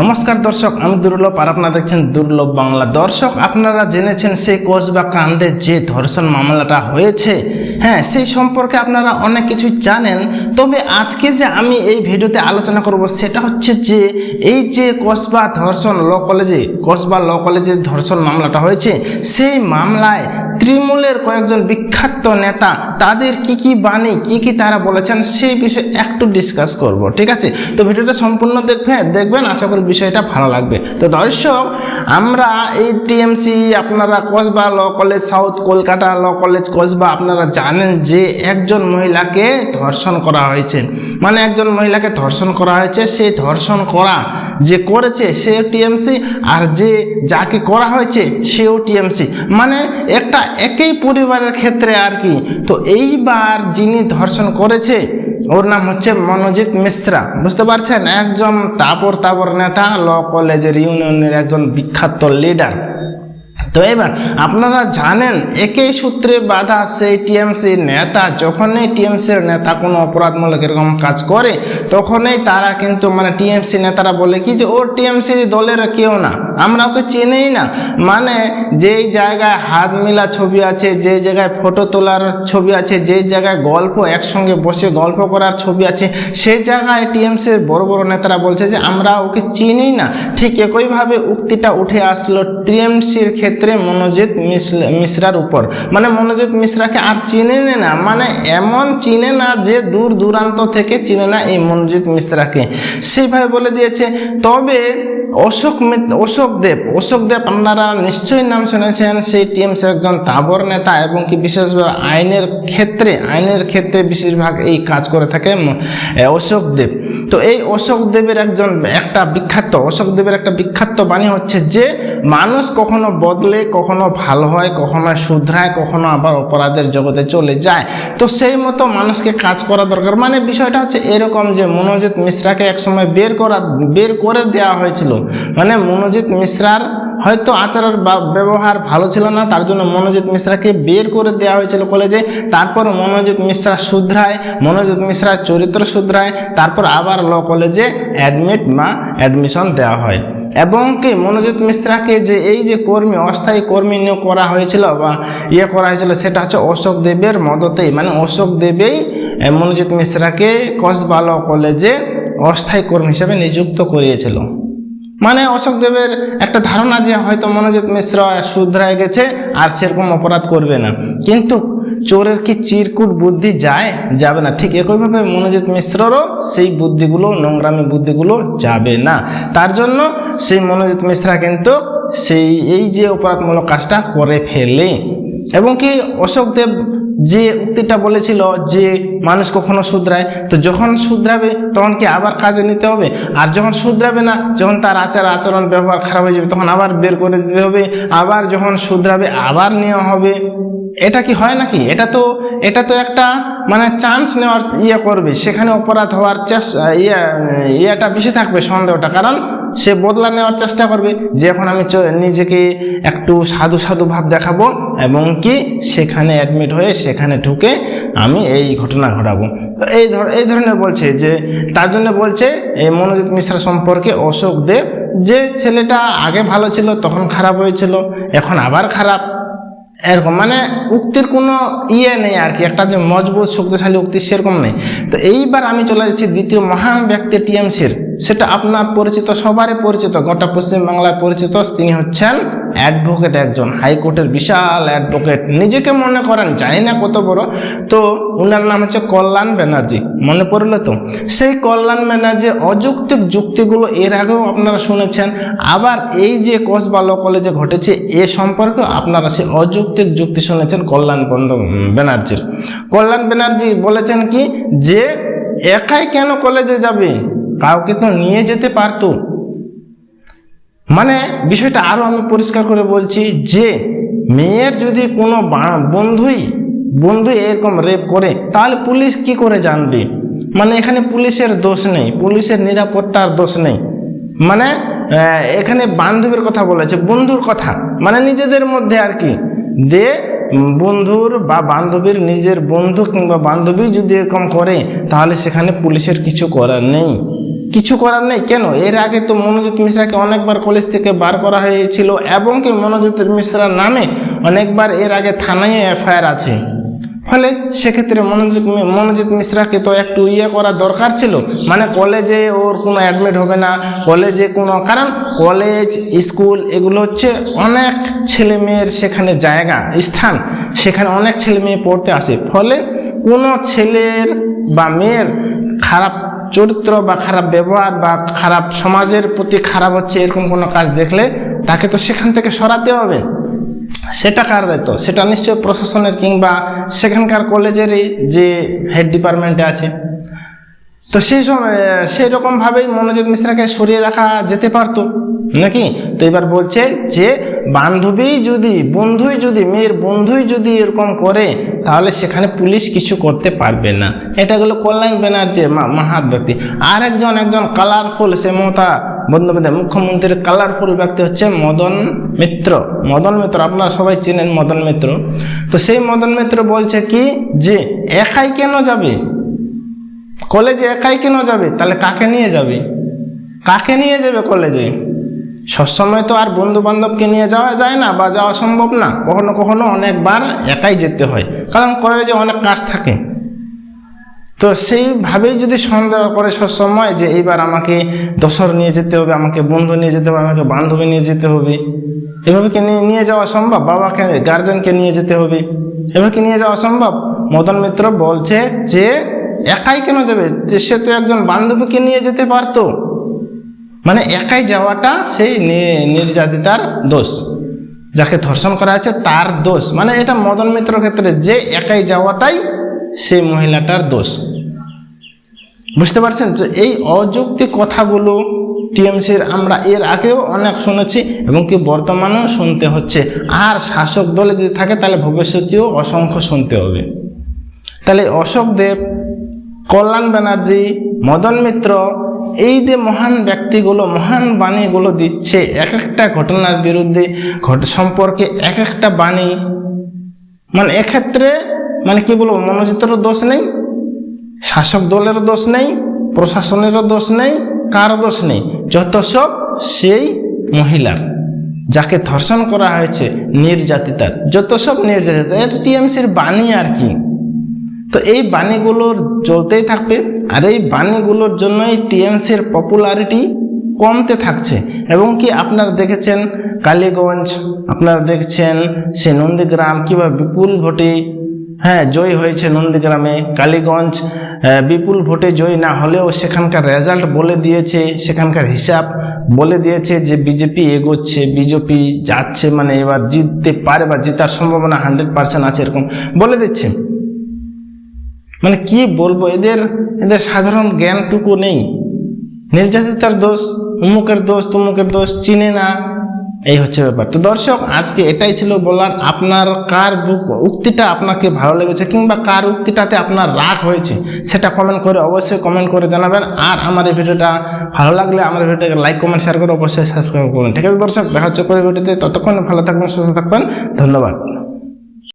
নমস্কার দর্শক, আমি দুর্লভ আর আপনারা দেখছেন দুর্লভ বাংলা। দর্শক, আপনারা জেনেছেন সেই কোষ বা কাণ্ডে যে ধর্ষণ মামলাটা হয়েছে। হ্যাঁ সেই সম্পর্কে আপনারা অনেক কিছু জানেন। তবে আজকে যে আমি এই ভিডিওতে আলোচনা করব সেটা হচ্ছে যে, এই যে কসবা ধর্ষণ ল কলেজে কসবা ল কলেজে ধর্ষণ মামলাটা হয়েছে, সেই মামলায় তৃণমূলের কয়েকজন বিখ্যাত নেতা, তাদের কি কি বাণী, কি কি তারা বলেছেন, সেই বিষয়ে একটু ডিসকাস করব, ঠিক আছে? তো ভিডিওটা সম্পূর্ণ দেখবেন দেখবেন, আশা করি বিষয়টা ভালো লাগবে। তো দর্শক, আমরা এই টিএমসি আপনারা Kasba law college, south Kolkata law college Kasba, আপনারা জানেন যে একজন মহিলাকে ধর্ষণ করা হয়েছে। মানে একজন মহিলাকে ধর্ষণ করা হয়েছে, সে ধর্ষণ করা যে করেছে সে টিএমসি আর যে যাকে করা হয়েছে সেও টিএমসি। মানে একটা একই পরিবারের ক্ষেত্রে আর কি। তো এইবার যিনি ধর্ষণ করেছে, ওর নাম হচ্ছে মনোজিৎ মিশ্রা। বুঝতে পারছেন? একজন তাপর তাপর নেতা, ল কলেজের ইউনিয়নের একজন বিখ্যাত লিডার তো এবার আপনারা জানেন, একই সূত্রে বাধা সেই টিএমসি নেতা। যখনই টিএমসির নেতা কোনো অপরাধমূলক এরকম কাজ করে, তখনই তারা কিন্তু মানে টিএমসি নেতারা বলে কি যে, ওর টিএমসি দলের কেউ না। আমরা ওকে চিনেই না। মানে যেই জায়গায় হাত মিলা ছবি আছে যে জায়গায় ফটো তোলার ছবি আছে যে জায়গায় গল্প, একসঙ্গে বসে গল্প করার ছবি আছে, সেই জায়গায় টিএমসির বড় বড় নেতারা বলছে যে, আমরা ওকে চিনি না। ঠিক একইভাবে উক্তিটা উঠে আসলো টিএমসির ক্ষেত্রে মনোজিৎ মিশ্র- মিশ্রার উপর। মানে মনোজিৎ মিশ্রাকে আর চিনে না। মানে এমন চিনে না যে দূর দূরান্ত থেকে চিনে না এই মনোজিৎ মিশ্রাকে। সেইভাবে বলে দিয়েছে। তবে অশোক অশোক দেব অশোক দেব আপনারা নিশ্চয়ই নাম শুনেছেন সেই টিএমসির একজন তাবর নেতা এবং কি বিশেষভাবে আইনের ক্ষেত্রে আইনের ক্ষেত্রে বিশেষভাগ এই কাজ করে থাকে অশোক দেব। তো এই অশোক দেবের একজন একটা বিখ্যাত, অশোক দেবের একটা বিখ্যাত বাণী হচ্ছে যে, মানুষ কখনো বদলে, কখনো ভালো হয়, কখনো শুধরায়, কখনো আবার অপরাধের জগতে চলে যায়। তো সেই মতো মানুষকে কাজ করা দরকার। মানে বিষয়টা হচ্ছে এরকম যে, মনোজিৎ মিশ্রাকে একসময় বের করা, বের করে দেওয়া হয়েছিল। মানে মনোজিৎ মিশ্রার হয়তো আচারের বা- ব্যবহার ভালো ছিল না, তার জন্য মনোজিৎ মিশ্রাকে বের করে দেওয়া হয়েছিল কলেজে। তারপর মনোজিৎ মিশ্রা শুধরায়, মনোজিৎ মিশ্রার চরিত্র শুধরায়, তারপর আবার ল কলেজে অ্যাডমিট বা অ্যাডমিশন দেওয়া হয়। এবং কি, মনোজিৎ মিশ্রাকে যে এই যে কর্মী, অস্থায়ী কর্মী নিয়োগ করা হয়েছিল বা ইয়ে করা হয়েছিল, সেটা হচ্ছে অশোক দেবের মদতেই মানে অশোক দেবেই মনোজিৎ মিশ্রাকে কসবা ল কলেজে অস্থায়ী কর্মী হিসেবে নিযুক্ত করিয়েছিল। মানে অশোক দেবের একটা ধারণা যে হয়তো মনোজিৎ মিশ্র শুধরায় গেছে আর সেরকম অপরাধ করবে না। কিন্তু চোরের কি চিরকুট বুদ্ধি যায়? যাবে না। ঠিক একইভাবে মনোজিৎ মিশ্ররও সেই বুদ্ধিগুলো, নোংরামি বুদ্ধিগুলো যাবে না। তার জন্য সেই মনোজিৎ মিশ্রা কিন্তু সেই, এই যে অপরাধমূলক কাজটা করে ফেলে। এবং কি অশোক দেব যে উক্তিটা বলেছিল যে মানুষ কখনো শুধরায়, তো যখন শুধরাবে তখন কি আবার কাজে নিতে হবে? আর যখন শুধরাবে না, যখন তার আচার আচরণ, ব্যবহার খারাপ হয়ে যাবে, তখন আবার বের করে দিতে হবে, আবার যখন শুধরাবে, আবার নেওয়া হবে। এটা কি হয় নাকি? এটা তো এটা তো একটা মানে চান্স নেওয়ার ইয়ে করবে। সেখানে অপরাধ হওয়ার চেষ্টা ইয়ে ইয়েটা বেশি থাকবে সন্দেহটা। কারণ সে বদলা নেওয়ার চেষ্টা করবে যে এখন আমি নিজেকে একটু সাধু সাধু ভাব দেখাবো এবং কি সেখানে অ্যাডমিট হয়ে সেখানে ঢুকে আমি এই ঘটনা ঘটাবো। তো এই ধর এই ধরনের বলছে যে, তার জন্য বলছে, এই মনোজিৎ মিশ্রা সম্পর্কে অশোক দেব, যে ছেলেটা আগে ভালো ছিল, তখন খারাপ হয়েছিল, এখন আবার খারাপ। এরকম মানে উক্তির কোনো ইয়ে নেই আর কি, একটা যে মজবুত, শক্তিশালী উক্তি সেরকম নেই। তো এইবার আমি চলে যাচ্ছি দ্বিতীয় মহান ব্যক্তি টিএমসির সেটা আপনার পরিচিত, সবারই পরিচিত, গোটা পশ্চিমবাংলায় পরিচিত, তিনি হচ্ছেন অ্যাডভোকেট একজন হাইকোর্টের বিশাল অ্যাডভোকেট নিজেকে মনে করেন, জানি না কত বড়। তো ওনার নাম হচ্ছে কল্যাণ ব্যানার্জি, মনে পড়ল তো? সেই কল্যাণ ব্যানার্জির অযৌক্তিক যুক্তিগুলো এর আগেও আপনারা শুনেছেন। আবার এই যে কসবা ল কলেজে ঘটেছে, এ সম্পর্কে আপনারা সেই অযৌক্তিক যুক্তি শুনেছেন কল্যাণ বন্দ ব্যানার্জির। কল্যাণ ব্যানার্জি বলেছেন কি, যে একাই কেন কলেজে যাবে? কাউকে তো নিয়ে যেতে পারতো। মানে বিষয়টা আরও আমি পরিষ্কার করে বলছি যে মেয়ের যদি কোনো বন্ধুই, বন্ধু এরকম রেপ করে, তাহলে পুলিশ কি করে জানবে? মানে এখানে পুলিশের দোষ নেই, পুলিশের নিরাপত্তার দোষ নেই। মানে এখানে বান্ধবীর কথা বলেছে, বন্ধুর কথা। মানে নিজেদের মধ্যে আর কি, যে বন্ধুর বা বান্ধবীর নিজের বন্ধু কিংবা বান্ধবী যদি এরকম করে, তাহলে সেখানে পুলিশের কিছু করার নেই। কিছু করার নেই? কেন? এর আগে তো মনোজিৎ মিশ্রাকে অনেকবার কলেজ থেকে বার করা হয়েছিল এবং কি মনোজিৎ মিশ্রার নামে অনেকবার এর আগে থানায় এফআইআর আছে। ফলে সেক্ষেত্রে মনোজিৎ মনোজিৎ মিশ্রাকে তো একটু ইয়ে করা দরকার ছিল। মানে কলেজে ওর কোনো অ্যাডমিট হবে না, কলেজে কোনো, কারণ কলেজ, স্কুল এগুলো হচ্ছে অনেক ছেলে মেয়ের সেখানে জায়গা, স্থান। সেখানে অনেক ছেলে মেয়ে পড়তে আসে। ফলে কোনো ছেলের বা মেয়ের খারাপ চরিত্র বা খারাপ ব্যবহার বা খারাপ সমাজের প্রতি খারাপ হচ্ছে, এরকম কোনো কাজ দেখলে তাকে তো সেখান থেকে সরাতে হবে। সেটা কার দায়িত্ব? সেটা নিশ্চয়ই প্রশাসনের কিংবা সেখানকার কলেজেরই যে হেড ডিপার্টমেন্টে আছে। তো সেই সেই রকমভাবেই মনোযোগ মিশ্রাকে সরিয়ে রাখা যেতে পারতো। নাকি? তো এবার বলছে যে, বান্ধবী যদি, বন্ধুই যদি, মেয়ের বন্ধুই যদি এরকম করে, তাহলে সেখানে পুলিশ কিছু করতে পারবে না। এটা হলো কল্যাণ ব্যানার্জি মাহাত ব্যক্তি। আর একজন একজন কালারফুল সে মমতা বন্দ্যোপাধ্যায়, মুখ্যমন্ত্রীর কালারফুল ব্যক্তি হচ্ছে মদন মিত্র। মদন মিত্র, আপনারা সবাই চেনেন মদন মিত্র। তো সেই মদন মিত্র বলছে কি? যে, একাই কেন যাবে? কলেজে একাই কেন যাবে? তাহলে কাকে নিয়ে যাবে? কাকে নিয়ে যাবে কলেজে? সবসময় তো আর বন্ধু বান্ধবকে নিয়ে যাওয়া যায় না বা যাওয়া সম্ভব না। কখনো কখনো অনেকবার একাই যেতে হয়। কারণ কলেজে অনেক কাজ থাকে। তো সেইভাবেই যদি সন্দেহ করে সবসময় যে এইবার আমাকে দশর নিয়ে যেতে হবে, আমাকে বন্ধু নিয়ে যেতে হবে, আমাকে বান্ধবী নিয়ে যেতে হবে। এভাবে কি নিয়ে যাওয়া সম্ভব? বাবাকে গার্জেনকে নিয়ে যেতে হবে। এভাবে কি নিয়ে যাওয়া সম্ভব? মদন মিত্র বলছে যে একাই কেন যাবে? যে সে তো একজন বান্ধবীকে নিয়ে যেতে পারতো। মানে একাই যাওয়াটা সেই নির্যাতিতার দোষ। যাকে ধর্ষণ করা হয়েছে তার দোষ। মানে এটা মদন মিত্র ক্ষেত্রে যে একাই যাওয়াটাই সেই মহিলাটার দোষ। বুঝতে পারছেন যে এই অযৌক্তিক কথাগুলো টিএমসির আমরা এর আগেও অনেক শুনেছি এবং কি বর্তমানেও শুনতে হচ্ছে। আর শাসক দলে যদি থাকে তাহলে ভবিষ্যতেও অসংখ্য শুনতে হবে। তাহলে অশোক দেব কল্যাণ ব্যানার্জি, মদন মিত্র, এই যে মহান ব্যক্তিগুলো, মহান বাণীগুলো দিচ্ছে এক একটা ঘটনার বিরুদ্ধে ঘট, সম্পর্কে এক একটা বাণী মানে এক্ষেত্রে মানে কি বলব মনোজিতেরও দোষ নেই, শাসক দলেরও দোষ নেই, প্রশাসনেরও দোষ নেই, কারও দোষ নেই, যত সব সেই মহিলার, যাকে ধর্ষণ করা হয়েছে নির্যাতিতার, যত সব নির্যাতিতা এটা টিএমসির বাণী আর কি। তো এই বাণীগুলোর চলতেই থাকবে আর এই বাণীগুলোর জন্যই টিএমসির পপুলারিটি কমতে থাকছে। এবং কি আপনারা দেখেছেন কালীগঞ্জ, আপনারা দেখছেন সে নন্দীগ্রাম কিংবা বিপুল ভোটে হ্যাঁ জয় হয়েছে নন্দীগ্রামে। কালীগঞ্জ বিপুল ভোটে জয় না হলেও সেখানকার রেজাল্ট বলে দিয়েছে, সেখানকার হিসাব বলে দিয়েছে যে বিজেপি এগোচ্ছে বিজেপি যাচ্ছে মানে এবার জিততে পারে বা জেতার সম্ভাবনা হান্ড্রেড পার্সেন্ট আছে এরকম বলে দিচ্ছে। মানে কি বলব, এদের এদের সাধারণ জ্ঞানটুকু নেই। নির্যাতিতার দোষ, উমুকের দোষ, তুমুকের দোষ চিনে না। এই হচ্ছে ব্যাপার। তো দর্শক, আজকে এটাই ছিল বলার আপনার কার উক্তিটা আপনাকে ভালো লেগেছে কিংবা কার উক্তিটাতে আপনার রাগ হয়েছে, সেটা কমেন্ট করে অবশ্যই কমেন্ট করে জানাবেন। আর আমার এই ভিডিওটা ভালো লাগলে আমার ভিডিওটাকে লাইক কমেন্ট শেয়ার করে অবশ্যই সাবস্ক্রাইব করুন ঠিক আছে দর্শক, দেখা হচ্ছে করে ভিডিওতে। ততক্ষণ ভালো থাকবেন, সুস্থ থাকবেন। ধন্যবাদ।